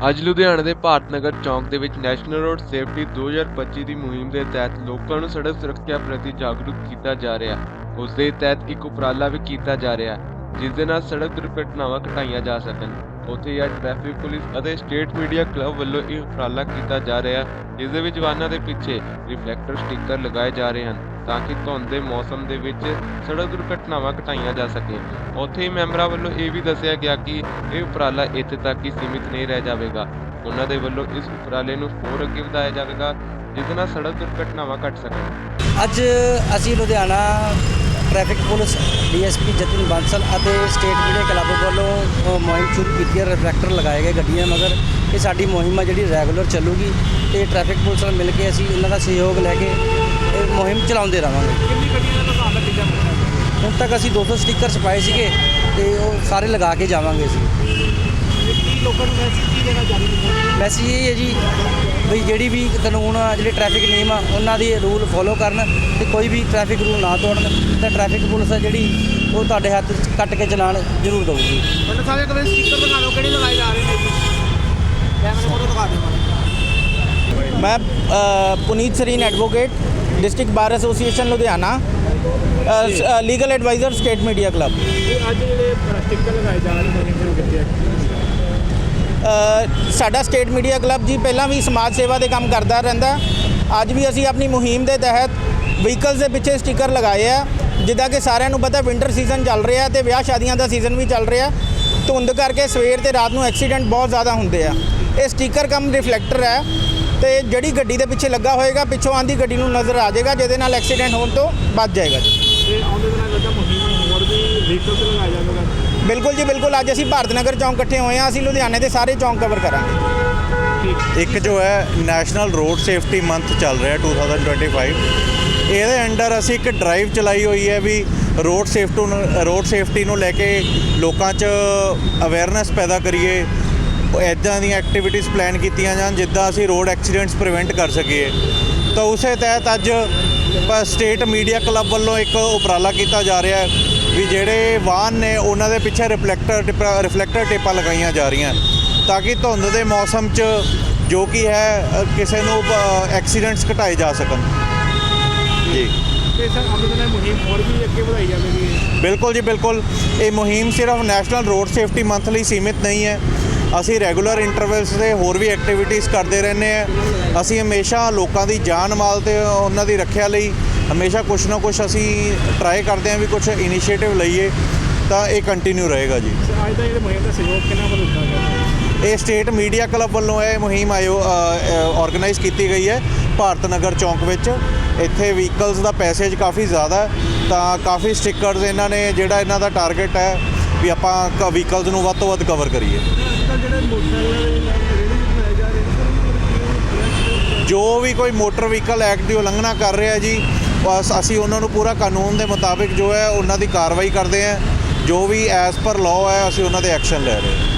ਅੱਜ ਲੁਧਿਆਣਾ ਦੇ ਭਾਰਤ ਨਗਰ ਚੌਂਕ ਦੇ ਵਿੱਚ ਨੈਸ਼ਨਲ ਰੋਡ ਸੇਫਟੀ 2025 ਦੀ ਮੁਹਿੰਮ ਦੇ ਤਹਿਤ ਲੋਕਾਂ ਨੂੰ ਸੜਕ ਸੁਰੱਖਿਆ ਪ੍ਰਤੀ ਜਾਗਰੂਕ ਕੀਤਾ ਜਾ ਰਿਹਾ। ਉਸ ਦੇ ਤਹਿਤ ਇੱਕ ਉਪਰਾਲਾ ਵੀ ਕੀਤਾ ਜਾ ਰਿਹਾ, ਜਿਸ ਦੇ ਨਾਲ ਸੜਕ ਦੁਰਘਟਨਾਵਾਂ ਘਟਾਈਆਂ ਜਾ ਸਕਣ। ਉੱਥੇ ਹੀ ਟ੍ਰੈਫਿਕ ਪੁਲਿਸ ਅਤੇ ਸਟੇਟ ਮੀਡੀਆ ਕਲੱਬ ਵੱਲੋਂ ਇਹ ਉਪਰਾਲਾ ਕੀਤਾ ਜਾ ਰਿਹਾ, ਜਿਸ ਦੇ ਵਿੱਚ ਵਾਹਨਾਂ ਦੇ ਪਿੱਛੇ ਰਿਫਲੈਕਟਰ ਸਟicker ਲਗਾਏ ਜਾ ਰਹੇ ਹਨ। ਤਾਂ ਕਿ ਧੁੰਦ ਦੇ ਮੌਸਮ ਦੇ ਵਿੱਚ ਸੜਕ ਦੁਰਘਟਨਾਵਾਂ ਘਟਾਈਆਂ ਜਾ ਸਕੇ। ਉੱਥੇ ਹੀ ਮੈਂਬਰਾਂ ਵੱਲੋਂ ਇਹ ਵੀ ਦੱਸਿਆ ਗਿਆ ਕਿ ਇਹ ਉਪਰਾਲਾ ਇੱਥੇ ਤੱਕ ਹੀ ਸੀਮਿਤ ਨਹੀਂ ਰਹਿ ਜਾਵੇਗਾ। ਉਹਨਾਂ ਦੇ ਵੱਲੋਂ ਇਸ ਉਪਰਾਲੇ ਨੂੰ ਹੋਰ ਅੱਗੇ ਵਧਾਇਆ ਜਾਵੇਗਾ ਜਿਸ ਨਾਲ ਸੜਕ ਦੁਰਘਟਨਾਵਾਂ ਘਟ ਸਕਣ। ਅੱਜ ਅਸੀਂ Ludhiana traffic police, DSP Jatin Bansal ਅਤੇ ਸਟੇਟ ਮੀਡੀਆ ਕਲੱਬ ਵੱਲੋਂ ਮੁਹਿੰਮ ਸ਼ੁਰੂ ਕੀਤੀ ਹੈ ਰਿਫਲੈਕਟਰ ਲਗਾਏ ਗਏ ਗੱਡੀਆਂ ਮਗਰ। ਇਹ ਸਾਡੀ ਮੁਹਿੰਮ ਆ ਜਿਹੜੀ ਰੈਗੂਲਰ ਚੱਲੂਗੀ। ਤੇ ਟ੍ਰੈਫਿਕ ਪੁਲਿਸ ਨਾਲ ਮਿਲ ਕੇ ਅਸੀਂ ਇਹਨਾਂ ਦਾ ਸਹਿਯੋਗ ਲੈ ਕੇ ਇਹ ਮੁਹਿੰਮ ਚਲਾਉਂਦੇ ਰਹਾਂਗੇ। ਕਿੰਨੀ ਗੱਡੀਆਂ ਦਾ ਤੁਹਾਨੂੰ ਨਤੀਜਾ ਮਿਲਿਆ ਹੁਣ ਤੱਕ ਅਸੀਂ 200 ਸਟicker ਛਪਾਏ ਸੀਗੇ ਤੇ ਉਹ ਸਾਰੇ ਲਗਾ ਕੇ ਜਾਵਾਂਗੇ ਅਸੀਂ। ਕੀ ਲੋਕਾਂ ਨੂੰ ਮੈਸੇਜ ਕੀ ਦੇਣਾ ਚਾਹੁੰਦੇ ਹੋ? ਮੈਸੇਜ ਇਹ ਹੈ ਜੀ ਵੀ ਜਿਹੜੀ ਵੀ ਕਾਨੂੰਨ ਆ ਜਿਹੜੇ ਟ੍ਰੈਫਿਕ ਨਿਯਮ ਆ ਉਹਨਾਂ ਦੇ ਰੂਲ ਫੋਲੋ ਕਰਨ ਤੇ ਕੋਈ ਵੀ ਟ੍ਰੈਫਿਕ ਰੂਲ ਨਾ ਤੋੜਨ ਤਾਂ ਟ੍ਰੈਫਿਕ ਪੁਲਿਸ ਆ ਜਿਹੜੀ ਉਹ ਤੁਹਾਡੇ ਹੱਥ 'ਚ ਕੱਟ ਕੇ ਚਲਾਨ ਜ਼ਰੂਰ ਦਊਗੀ। ਮੈਨੂੰ ਸਾਰੇ ਕਦੇ ਸਟicker ਦਿਖਾ ਦਿਓ ਕਿਹੜੇ ਲਗਾਏ ਜਾ ਰਹੇ ਨੇ? ਜੀ ਕੈਮਰੇ ਫੋਟੋ ਦਿਖਾ ਦਿਓ। ਮੈਨੂੰ ਮੈਂ ਅ, Punit Sareen advocate district bar association Ludhiana legal adviser state media club ਇਹ ਅੱਜ ਜਿਹੜੇ ਸਟicker ਲਗਾਏ ਜਾ ਰਹੇ ਨੇ ਸ਼ੁਰੂ ਕੀਤੇ ਆ? ਅ, ਸਾਡਾ ਸਟੇਟ ਮੀਡੀਆ ਕਲੱਬ ਜੀ ਪਹਿਲਾਂ ਵੀ ਸਮਾਜ ਸੇਵਾ ਦੇ ਕੰਮ ਕਰਦਾ ਰਹਿੰਦਾ। ਅੱਜ ਵੀ ਅਸੀਂ ਆਪਣੀ ਮੁਹਿੰਮ ਦੇ ਤਹਿਤ ਵਹੀਕਲਸ ਦੇ ਪਿੱਛੇ ਸਟicker ਲਗਾਏ ਆ। ਜਿੱਦਾਂ ਕਿ ਸਾਰਿਆਂ ਨੂੰ ਪਤਾ ਵਿੰਟਰ ਸੀਜ਼ਨ ਚੱਲ ਰਿਹਾ ਤੇ ਵਿਆਹ ਸ਼ਾਦੀਆਂ ਦਾ ਸੀਜ਼ਨ ਵੀ ਚੱਲ ਰਿਹਾ। ਧੁੰਦ ਕਰਕੇ ਸਵੇਰ ਤੇ ਰਾਤ ਨੂੰ ਐਕਸੀਡੈਂਟ ਬਹੁਤ ਜ਼ਿਆਦਾ ਹੁੰਦੇ ਆ। ਇਹ ਸਟicker ਕਮ ਰਿਫਲੈਕਟਰ ਹੈ। ਤੇ ਜਿਹੜੀ ਗੱਡੀ ਦੇ ਪਿੱਛੇ ਲੱਗਾ ਹੋਏਗਾ ਪਿੱਛੋਂ ਆਂਦੀ ਗੱਡੀ ਨੂੰ ਨਜ਼ਰ ਆ ਜਾਏਗਾ ਜਿਹਦੇ ਨਾਲ ਐਕਸੀਡੈਂਟ ਹੋਣ ਤੋਂ ਬਚ ਜਾਏਗਾ ਜੀ। ਤੇ ਆਉਂਦੇ ਦਿਨਾਂ ਵਿੱਚ ਮੁਹਿੰਮ ਹੋਰ ਵੀ ਵਹੀਕਲ ਤੇ ਲਗਾਇਆ ਜਾਵੇਗਾ ਬਿਲਕੁਲ ਜੀ ਬਿਲਕੁਲ। ਅੱਜ ਅਸੀਂ ਭਾਰਤ ਨਗਰ ਚੌਂਕ ਇਕੱਠੇ ਹੋਏ ਹਾਂ। ਅਸੀਂ ਲੁਧਿਆਣੇ ਦੇ ਸਾਰੇ ਚੌਂਕ ਕਵਰ ਕਰਾਂਗੇ। ਇੱਕ ਜੋ ਹੈ ਨੈਸ਼ਨਲ ਰੋਡ ਸੇਫਟੀ ਮੰਥ ਚੱਲ ਰਿਹਾ 2025 ਇਹਦੇ ਅੰਡਰ ਅਸੀਂ ਇੱਕ ਡਰਾਈਵ ਚਲਾਈ ਹੋਈ ਹੈ ਵੀ ਰੋਡ ਸੇਫਟੀ ਨੂੰ ਰੋਡ ਸੇਫਟੀ ਨੂੰ ਲੈ ਕੇ ਲੋਕਾਂ 'ਚ ਅਵੇਅਰਨੈਸ ਪੈਦਾ ਕਰੀਏ। ਇਦਾਂ ਦੀਆਂ ਐਕਟੀਵਿਟੀਜ਼ ਪਲਾਨ ਕੀਤੀਆਂ ਜਾਣ ਜਿੱਦਾਂ ਅਸੀਂ ਰੋਡ ਐਕਸੀਡੈਂਟਸ ਪ੍ਰੀਵੈਂਟ ਕਰ ਸਕੀਏ। ਤਾਂ ਉਸੇ ਤਹਿਤ ਅੱਜ ਸਟੇਟ ਮੀਡੀਆ ਕਲੱਬ ਵੱਲੋਂ ਇੱਕ ਉਪਰਾਲਾ ਕੀਤਾ ਜਾ ਰਿਹਾ ਹੈ ਵੀ ਜਿਹੜੇ ਵਾਹਨ ਨੇ ਉਹਨਾਂ ਦੇ ਪਿੱਛੇ ਰਿਫਲੈਕਟਰ ਰਿਫਲੈਕਟਰ ਟੇਪਾਂ ਲਗਾਈਆਂ ਜਾ ਰਹੀਆਂ। ਤਾਂ ਕਿ ਧੁੰਦ ਦੇ ਮੌਸਮ 'ਚ ਜੋ ਕਿ ਹੈ ਕਿਸੇ ਨੂੰ ਐਕਸੀਡੈਂਟਸ ਘਟਾਏ ਜਾ ਸਕਣ। ਜੀ। ਤੇ ਸਰ ਆਉਂਦੇ ਦਿਨਾਂ ਮੁਹਿੰਮ ਹੋਰ ਵੀ ਅੱਗੇ ਵਧਾਈ ਜਾਵੇਗੀ। ਬਿਲਕੁਲ ਜੀ ਬਿਲਕੁਲ। ਇਹ ਮੁਹਿੰਮ ਸਿਰਫ ਨੈਸ਼ਨਲ ਰੋਡ ਸੇਫਟੀ ਮੰਥ ਲਈ ਸੀਮਿਤ ਨਹੀਂ ਹੈ। ਅਸੀਂ ਰੈਗੂਲਰ ਇੰਟਰਵੈਲਸ ਤੇ ਹੋਰ ਵੀ ਐਕਟੀਵਿਟੀਜ਼ ਕਰਦੇ ਰਹਿੰਦੇ ਆ ਅਸੀਂ ਹਮੇਸ਼ਾ ਲੋਕਾਂ ਦੀ ਜਾਨ ਮਾਲ ਤੇ ਉਹਨਾਂ ਦੀ ਰੱਖਿਆ ਲਈ ਹਮੇਸ਼ਾ ਕੁਝ ਨਾ ਕੁਝ ਅਸੀਂ ਟਰਾਈ ਕਰਦੇ ਹਾਂ ਵੀ ਕੁਝ ਇਨੀਸ਼ੀਏਟਿਵ ਲਈਏ ਤਾਂ ਇਹ ਕੰਟੀਨਿਊ ਰਹੇਗਾ ਜੀ। ਤੇ ਅੱਜ ਦਾ ਜਿਹੜੇ ਮੁਹਿੰਮ ਦਾ ਸਹਿਯੋਗ ਕਿੰਨਾ ਵੱਲੋਂ ਦਿੱਤਾ ਗਿਆ? ਇਹ ਸਟੇਟ ਮੀਡੀਆ ਕਲੱਬ ਵੱਲੋਂ ਇਹ ਮੁਹਿੰਮ ਆਇਓ ਆਰਗੇਨਾਈਜ਼ ਕੀਤੀ ਗਈ ਹੈ ਭਾਰਤ ਨਗਰ ਚੌਂਕ ਵਿੱਚ। ਇੱਥੇ ਵਹੀਕਲਸ ਦਾ ਪੈਸੇਜ ਕਾਫੀ ਜ਼ਿਆਦਾ ਹੈ ਤਾਂ ਕਾਫੀ ਸਟickers ਇਹਨਾਂ ਨੇ ਜਿਹੜਾ ਇਹਨਾਂ ਦਾ ਟਾਰਗੇਟ ਹੈ ਵੀ ਆਪਾਂ ਵਹੀਕਲਸ ਨੂੰ ਵੱਧ ਤੋਂ ਵੱਧ ਕਵਰ ਕਰੀਏ। ਜੋ ਵੀ ਕੋਈ ਮੋਟਰ ਵਹੀਕਲ ਐਕਟ ਦੀ ਉਲੰਘਣਾ ਕਰ ਰਿਹਾ ਜੀ, ਬਸ ਅਸੀਂ ਉਹਨਾਂ ਨੂੰ ਪੂਰਾ ਕਾਨੂੰਨ ਦੇ ਮੁਤਾਬਿਕ ਜੋ ਹੈ, ਉਹਨਾਂ ਦੀ ਕਾਰਵਾਈ ਕਰਦੇ ਹਾਂ। ਜੋ ਵੀ ਐਸ ਪਰ ਲਾਅ ਹੈ, ਅਸੀਂ ਉਹਨਾਂ ਦੇ ਐਕਸ਼ਨ ਲੈ ਰਹੇ ਹਾਂ।